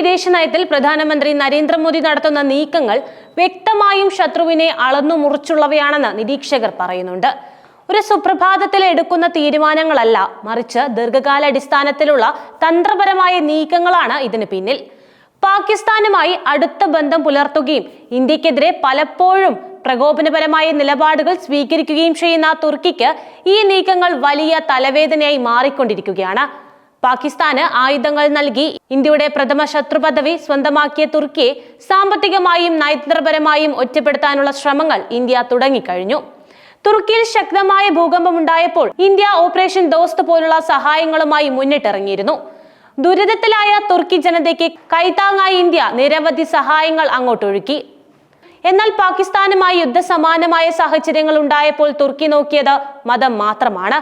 വിദേശ നയത്തിൽ പ്രധാനമന്ത്രി നരേന്ദ്രമോദി നടത്തുന്ന നീക്കങ്ങൾ വ്യക്തമായും ശത്രുവിനെ അളന്നു മുറിച്ചുള്ളവയാണെന്ന് നിരീക്ഷകർ പറയുന്നുണ്ട്. ഒരു സുപ്രഭാതത്തിൽ എടുക്കുന്ന തീരുമാനങ്ങളല്ല മറിച്ച് ദീർഘകാലാടിസ്ഥാനത്തിലുള്ള തന്ത്രപരമായ നീക്കങ്ങളാണ് ഇതിന് പിന്നിൽ. പാകിസ്ഥാനുമായി അടുത്ത ബന്ധം പുലർത്തുകയും ഇന്ത്യക്കെതിരെ പലപ്പോഴും പ്രകോപനപരമായ നിലപാടുകൾ സ്വീകരിക്കുകയും ചെയ്യുന്ന തുർക്കിക്ക് ഈ നീക്കങ്ങൾ വലിയ തലവേദനയായി മാറിക്കൊണ്ടിരിക്കുകയാണ്. പാകിസ്ഥാന് ആയുധങ്ങൾ നൽകി. ഇന്ത്യയുടെ പ്രഥമ ശത്രു പദവി സ്വന്തമാക്കിയ തുർക്കിയെ സാമ്പത്തികമായും നയതന്ത്രപരമായും ഒറ്റപ്പെടുത്താനുള്ള ശ്രമങ്ങൾ ഇന്ത്യ തുടങ്ങിക്കഴിഞ്ഞു. തുർക്കിയിൽ ശക്തമായ ഭൂകമ്പം ഉണ്ടായപ്പോൾ ഇന്ത്യ ഓപ്പറേഷൻ ദോസ്ത് പോലുള്ള സഹായങ്ങളുമായി മുന്നിട്ടിറങ്ങിയിരുന്നു. ദുരിതത്തിലായ തുർക്കി ജനതയ്ക്ക് കൈത്താങ്ങായി ഇന്ത്യ നിരവധി സഹായങ്ങൾ അങ്ങോട്ടൊഴുക്കി. എന്നാൽ പാകിസ്ഥാനുമായി യുദ്ധസമാനമായ സാഹചര്യങ്ങൾ ഉണ്ടായപ്പോൾ തുർക്കി നോക്കിയത് മതം മാത്രമാണ്.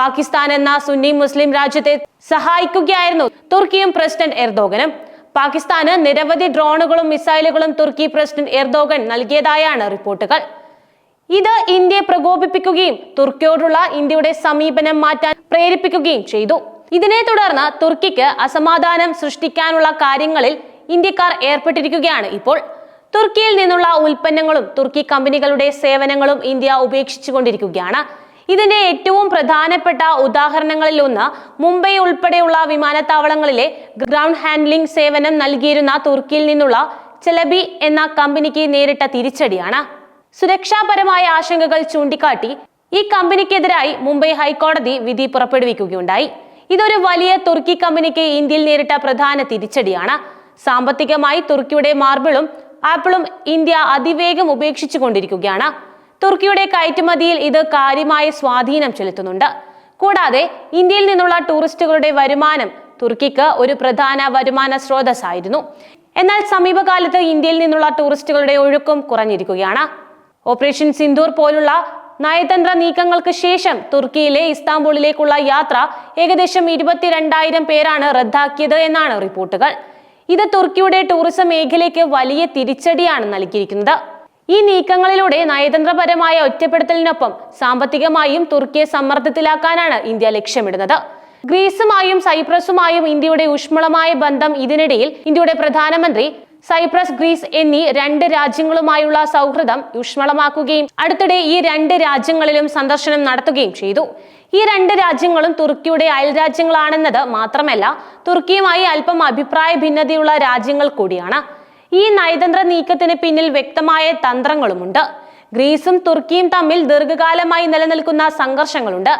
പാകിസ്ഥാൻ എന്ന സുന്നി മുസ്ലിം രാജ്യത്തെ സഹായിക്കുകയായിരുന്നു തുർക്കിയും പ്രസിഡന്റ് എർദോഗനും. പാകിസ്ഥാന് നിരവധി ഡ്രോണുകളും മിസൈലുകളും തുർക്കി പ്രസിഡന്റ് എർദോഗൻ നൽകിയതായാണ് റിപ്പോർട്ടുകൾ. ഇത് ഇന്ത്യയെ പ്രകോപിപ്പിക്കുകയും തുർക്കിയോടുള്ള ഇന്ത്യയുടെ സമീപനം മാറ്റാൻ പ്രേരിപ്പിക്കുകയും ചെയ്തു. ഇതിനെ തുടർന്ന് തുർക്കിക്ക് അസമാധാനം സൃഷ്ടിക്കാനുള്ള കാര്യങ്ങളിൽ ഇന്ത്യക്കാർ ഏർപ്പെട്ടിരിക്കുകയാണ് ഇപ്പോൾ. തുർക്കിയിൽ നിന്നുള്ള ഉൽപ്പന്നങ്ങളും തുർക്കി കമ്പനികളുടെ സേവനങ്ങളും ഇന്ത്യ ഉപേക്ഷിച്ചുകൊണ്ടിരിക്കുകയാണ്. ഇതിന്റെ ഏറ്റവും പ്രധാനപ്പെട്ട ഉദാഹരണങ്ങളിൽ ഒന്ന് മുംബൈ ഉൾപ്പെടെയുള്ള വിമാനത്താവളങ്ങളിലെ ഗ്രൗണ്ട് ഹാൻഡ്ലിംഗ് സേവനം നൽകിയിരുന്ന തുർക്കിയിൽ നിന്നുള്ള ചെലബി എന്ന കമ്പനിക്ക് നേരിട്ട തിരിച്ചടിയാണ്. സുരക്ഷാപരമായ ആശങ്കകൾ ചൂണ്ടിക്കാട്ടി ഈ കമ്പനിക്കെതിരായി മുംബൈ ഹൈക്കോടതി വിധി പുറപ്പെടുവിക്കുകയുണ്ടായി. ഇതൊരു വലിയ തുർക്കി കമ്പനിക്ക് ഇന്ത്യയിൽ നേരിട്ട പ്രധാന തിരിച്ചടിയാണ്. സാമ്പത്തികമായി തുർക്കിയുടെ മാർബിളും ആപ്പിളും ഇന്ത്യ അതിവേഗം ഉപേക്ഷിച്ചു കൊണ്ടിരിക്കുകയാണ് തുർക്കിയുടെ കയറ്റുമതിയിൽ ഇത് കാര്യമായ സ്വാധീനം ചെലുത്തുന്നുണ്ട്. കൂടാതെ ഇന്ത്യയിൽ നിന്നുള്ള ടൂറിസ്റ്റുകളുടെ വരുമാനം തുർക്കിക്ക് ഒരു പ്രധാന വരുമാന സ്രോതസ്സായിരുന്നു. എന്നാൽ സമീപകാലത്ത് ഇന്ത്യയിൽ നിന്നുള്ള ടൂറിസ്റ്റുകളുടെ ഒഴുക്കും കുറഞ്ഞിരിക്കുകയാണ്. ഓപ്പറേഷൻ സിന്ദൂർ പോലുള്ള നയതന്ത്ര നീക്കങ്ങൾക്ക് ശേഷം തുർക്കിയിലെ ഇസ്താംബൂളിലേക്കുള്ള യാത്ര ഏകദേശം ഇരുപത്തിരണ്ടായിരം പേരാണ് റദ്ദാക്കിയത് എന്നാണ് റിപ്പോർട്ടുകൾ. ഇത് തുർക്കിയുടെ ടൂറിസം മേഖലയ്ക്ക് വലിയ തിരിച്ചടിയാണ് നൽകിയിരിക്കുന്നത്. ഈ നീക്കങ്ങളിലൂടെ നയതന്ത്രപരമായ ഒറ്റപ്പെടുത്തലിനൊപ്പം സാമ്പത്തികമായും തുർക്കിയെ സമ്മർദ്ദത്തിലാക്കാനാണ് ഇന്ത്യ ലക്ഷ്യമിടുന്നത്. ഗ്രീസുമായും സൈപ്രസുമായും ഇന്ത്യയുടെ ഊഷ്മളമായ ബന്ധം ഇതിനിടയിൽ ഇന്ത്യയുടെ പ്രധാനമന്ത്രി സൈപ്രസ് ഗ്രീസ് എന്നീ രണ്ട് രാജ്യങ്ങളുമായുള്ള സൗഹൃദം ഊഷ്മളമാക്കുകയും അടുത്തിടെ ഈ രണ്ട് രാജ്യങ്ങളിലും സന്ദർശനം നടത്തുകയും ചെയ്തു. ഈ രണ്ട് രാജ്യങ്ങളും തുർക്കിയുടെ അയൽ രാജ്യങ്ങളാണെന്നത് മാത്രമല്ല തുർക്കിയുമായി അല്പം അഭിപ്രായ ഭിന്നതയുള്ള രാജ്യങ്ങൾ കൂടിയാണ്. ഈ നയതന്ത്ര നീക്കത്തിന് പിന്നിൽ വ്യക്തമായ തന്ത്രങ്ങളുമുണ്ട്. ഗ്രീസും തുർക്കിയും തമ്മിൽ ദീർഘകാലമായി നിലനിൽക്കുന്ന സംഘർഷങ്ങളുണ്ട്.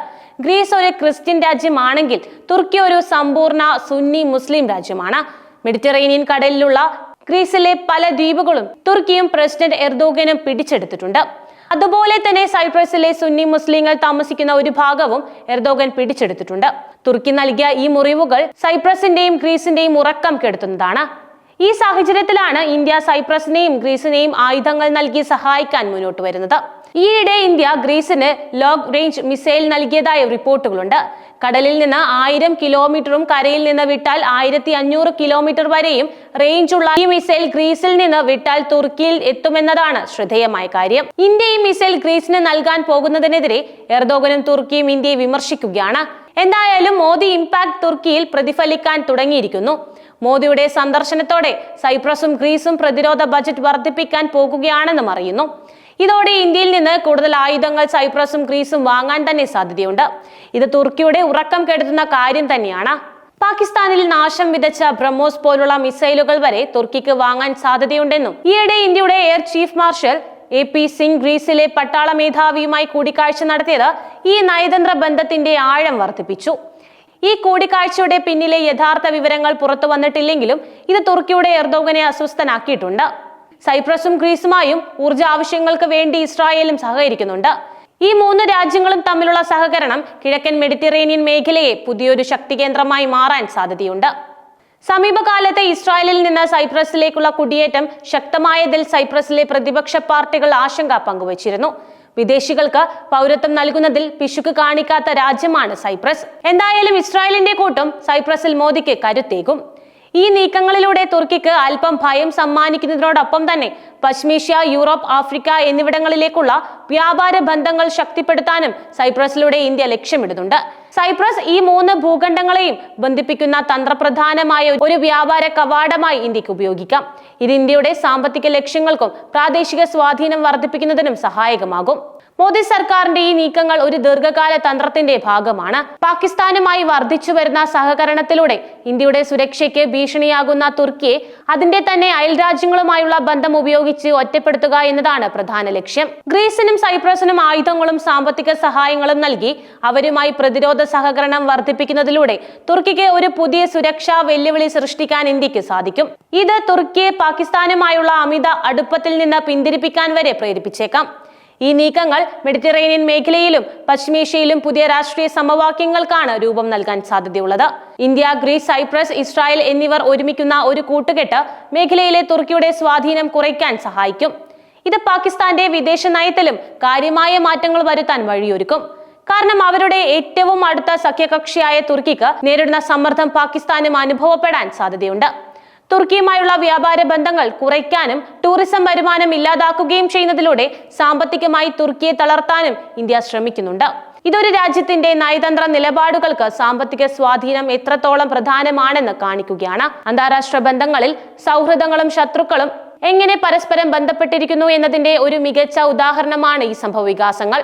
ഗ്രീസ് ഒരു ക്രിസ്ത്യൻ രാജ്യമാണെങ്കിൽ തുർക്കി ഒരു സമ്പൂർണ സുന്നി മുസ്ലിം രാജ്യമാണ്. മെഡിറ്ററേനിയൻ കടലിലുള്ള ഗ്രീസിലെ പല ദ്വീപുകളും തുർക്കിയും പ്രസിഡന്റ് എർദോഗനും പിടിച്ചെടുത്തിട്ടുണ്ട്. അതുപോലെ തന്നെ സൈപ്രസിലെ സുന്നി മുസ്ലിങ്ങൾ താമസിക്കുന്ന ഒരു ഭാഗവും എർദോഗൻ പിടിച്ചെടുത്തിട്ടുണ്ട്. തുർക്കി നൽകിയ ഈ മുറിവുകൾ സൈപ്രസിന്റെയും ഗ്രീസിന്റെയും ഉറക്കം കെടുത്തുന്നതാണ്. ഈ സാഹചര്യത്തിലാണ് ഇന്ത്യ സൈപ്രസിനെയും ഗ്രീസിനെയും ആയുധങ്ങൾ നൽകി സഹായിക്കാൻ മുന്നോട്ട് വരുന്നത്. ഈയിടെ ഇന്ത്യ ഗ്രീസിന് ലോങ് റേഞ്ച് മിസൈൽ നൽകിയതായ റിപ്പോർട്ടുകളുണ്ട്. കടലിൽ നിന്ന് ആയിരം കിലോമീറ്ററും കരയിൽ നിന്ന് വിട്ടാൽ ആയിരത്തി അഞ്ഞൂറ് കിലോമീറ്റർ വരെയും റേഞ്ചുള്ള ഈ മിസൈൽ ഗ്രീസിൽ നിന്ന് വിട്ടാൽ തുർക്കിയിൽ എത്തുമെന്നതാണ് ശ്രദ്ധേയമായ കാര്യം. ഇന്ത്യ ഈ മിസൈൽ ഗ്രീസിന് നൽകാൻ പോകുന്നതിനെതിരെ എർദോഗനും തുർക്കിയും ഇന്ത്യയെ വിമർശിക്കുകയാണ്. എന്തായാലും മോദി ഇമ്പാക്ട് തുർക്കിയിൽ പ്രതിഫലിക്കാൻ തുടങ്ങിയിരിക്കുന്നു. മോദിയുടെ സന്ദർശനത്തോടെ സൈപ്രസും ഗ്രീസും പ്രതിരോധ ബജറ്റ് വർദ്ധിപ്പിക്കാൻ പോകുകയാണെന്നും അറിയുന്നു. ഇതോടെ ഇന്ത്യയിൽ നിന്ന് കൂടുതൽ ആയുധങ്ങൾ സൈപ്രസും ഗ്രീസും വാങ്ങാൻ തന്നെ സാധ്യതയുണ്ട്. ഇത് തുർക്കിയുടെ ഉറക്കം കെടുത്തുന്ന കാര്യം തന്നെയാണ്. പാകിസ്ഥാനിൽ നാശം വിതച്ച ബ്രഹ്മോസ് പോലുള്ള മിസൈലുകൾ വരെ തുർക്കിക്ക് വാങ്ങാൻ സാധ്യതയുണ്ടെന്നും. ഈയിടെ ഇന്ത്യയുടെ air chief marshal A P Singh ഗ്രീസിലെ പട്ടാള മേധാവിയുമായി കൂടിക്കാഴ്ച നടത്തിയത് ഈ നയതന്ത്ര ബന്ധത്തിന്റെ ആഴം വർദ്ധിപ്പിച്ചു. ഈ കൂടിക്കാഴ്ചയുടെ പിന്നിലെ യഥാർത്ഥ വിവരങ്ങൾ പുറത്തു വന്നിട്ടില്ലെങ്കിലും ഇത് തുർക്കിയുടെ എർദോഗനെ അസ്വസ്ഥനാക്കിയിട്ടുണ്ട്. സൈപ്രസും ഗ്രീസുമായും ഊർജ ആവശ്യങ്ങൾക്ക് വേണ്ടി ഇസ്രായേലും സഹകരിക്കുന്നുണ്ട്. ഈ മൂന്ന് രാജ്യങ്ങളും തമ്മിലുള്ള സഹകരണം കിഴക്കൻ മെഡിറ്ററേനിയൻ മേഖലയെ പുതിയൊരു ശക്തി കേന്ദ്രമായി മാറാൻ സാധ്യതയുണ്ട്. സമീപകാലത്തെ ഇസ്രായേലിൽ നിന്ന് സൈപ്രസിലേക്കുള്ള കുടിയേറ്റം ശക്തമായതിൽ സൈപ്രസിലെ പ്രതിപക്ഷ പാർട്ടികൾ ആശങ്ക പങ്കുവച്ചിരുന്നു. വിദേശികൾക്ക് പൗരത്വം നൽകുന്നതിൽ പിശുക്ക് കാണിക്കാത്ത രാജ്യമാണ് സൈപ്രസ്. എന്തായാലും ഇസ്രായേലിന്റെ കൂട്ടും സൈപ്രസിൽ മോദിക്ക് കരുത്തേകും. ഈ നീക്കങ്ങളിലൂടെ തുർക്കിക്ക് അല്പം ഭയം സമ്മാനിക്കുന്നതിനോടൊപ്പം തന്നെ പശ്മേഷ്യ യൂറോപ്പ് ആഫ്രിക്ക എന്നിവിടങ്ങളിലേക്കുള്ള വ്യാപാര ബന്ധങ്ങൾ ശക്തിപ്പെടുത്താനും സൈപ്രസിലൂടെ ഇന്ത്യ ലക്ഷ്യമിടുന്നുണ്ട്. സൈപ്രസ് ഈ മൂന്ന് ഭൂഖണ്ഡങ്ങളെയും ബന്ധിപ്പിക്കുന്ന തന്ത്രപ്രധാനമായ ഒരു വ്യാപാര കവാടമായി ഇന്ത്യയ്ക്ക് ഉപയോഗിക്കാം. ഇത് ഇന്ത്യയുടെ സാമ്പത്തിക ലക്ഷ്യങ്ങൾക്കും പ്രാദേശിക സ്വാധീനം വർദ്ധിപ്പിക്കുന്നതിനും സഹായകമാകും. മോദി സർക്കാരിന്റെ ഈ നീക്കങ്ങൾ ഒരു ദീർഘകാല തന്ത്രത്തിന്റെ ഭാഗമാണ്. പാകിസ്ഥാനുമായി വർദ്ധിച്ചു വരുന്ന സഹകരണത്തിലൂടെ ഇന്ത്യയുടെ സുരക്ഷയ്ക്ക് ഭീഷണിയാകുന്ന തുർക്കിയെ അതിന്റെ തന്നെ അയൽ രാജ്യങ്ങളുമായുള്ള ബന്ധം ഉപയോഗിച്ച് ഒറ്റപ്പെടുത്തുക എന്നതാണ് പ്രധാന ലക്ഷ്യം. ഗ്രീസിനും സൈപ്രസിനും ആയുധങ്ങളും സാമ്പത്തിക സഹായങ്ങളും നൽകി അവരുമായി പ്രതിരോധ സഹകരണം വർദ്ധിപ്പിക്കുന്നതിലൂടെ തുർക്കിക്ക് ഒരു പുതിയ സുരക്ഷാ വെല്ലുവിളി സൃഷ്ടിക്കാൻ ഇന്ത്യയ്ക്ക് സാധിക്കും. ഇത് തുർക്കിയെ പാകിസ്ഥാനുമായുള്ള അമിത അടുപ്പത്തിൽ നിന്ന് പിന്തിരിപ്പിക്കാൻ വരെ പ്രേരിപ്പിച്ചേക്കാം. ഈ നീക്കങ്ങൾ മെഡിറ്ററേനിയൻ മേഖലയിലും പശ്ചിമേഷ്യയിലും പുതിയ രാഷ്ട്രീയ സമവാക്യങ്ങൾക്കാണ് രൂപം നൽകാൻ സാധ്യതയുള്ളത്. ഇന്ത്യ ഗ്രീസ് സൈപ്രസ് ഇസ്രായേൽ എന്നിവർ ഒരുമിക്കുന്ന ഒരു കൂട്ടുകെട്ട് മേഖലയിലെ തുർക്കിയുടെ സ്വാധീനം കുറയ്ക്കാൻ സഹായിക്കും. ഇത് പാകിസ്ഥാന്റെ വിദേശ നയത്തിലും കാര്യമായ മാറ്റങ്ങൾ വരുത്താൻ വഴിയൊരുക്കും. കാരണം അവരുടെ ഏറ്റവും അടുത്ത സഖ്യകക്ഷിയായ തുർക്കിക്ക് നേരിടുന്ന സമ്മർദ്ദം പാകിസ്ഥാനും അനുഭവപ്പെടാൻ സാധ്യതയുണ്ട്. തുർക്കിയുമായുള്ള വ്യാപാര ബന്ധങ്ങൾ കുറയ്ക്കാനും ടൂറിസം വരുമാനം ഇല്ലാതാക്കുകയും ചെയ്യുന്നതിലൂടെ സാമ്പത്തികമായി തുർക്കിയെ തളർത്താനും ഇന്ത്യ ശ്രമിക്കുന്നുണ്ട്. ഇതൊരു രാജ്യത്തിന്റെ നയതന്ത്ര നിലപാടുകൾക്ക് സാമ്പത്തിക സ്വാധീനം എത്രത്തോളം പ്രധാനമാണെന്ന് കാണിക്കുകയാണ്. അന്താരാഷ്ട്ര ബന്ധങ്ങളിൽ സൗഹൃദങ്ങളും ശത്രുക്കളും എങ്ങനെ പരസ്പരം ബന്ധപ്പെട്ടിരിക്കുന്നു എന്നതിന്റെ ഒരു മികച്ച ഉദാഹരണമാണ് ഈ സംഭവ വികാസങ്ങൾ.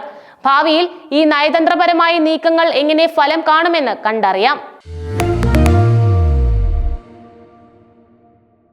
ഭാവിയിൽ ഈ നയതന്ത്രപരമായ നീക്കങ്ങൾ എങ്ങനെ ഫലം കാണുമെന്ന് കണ്ടറിയാം.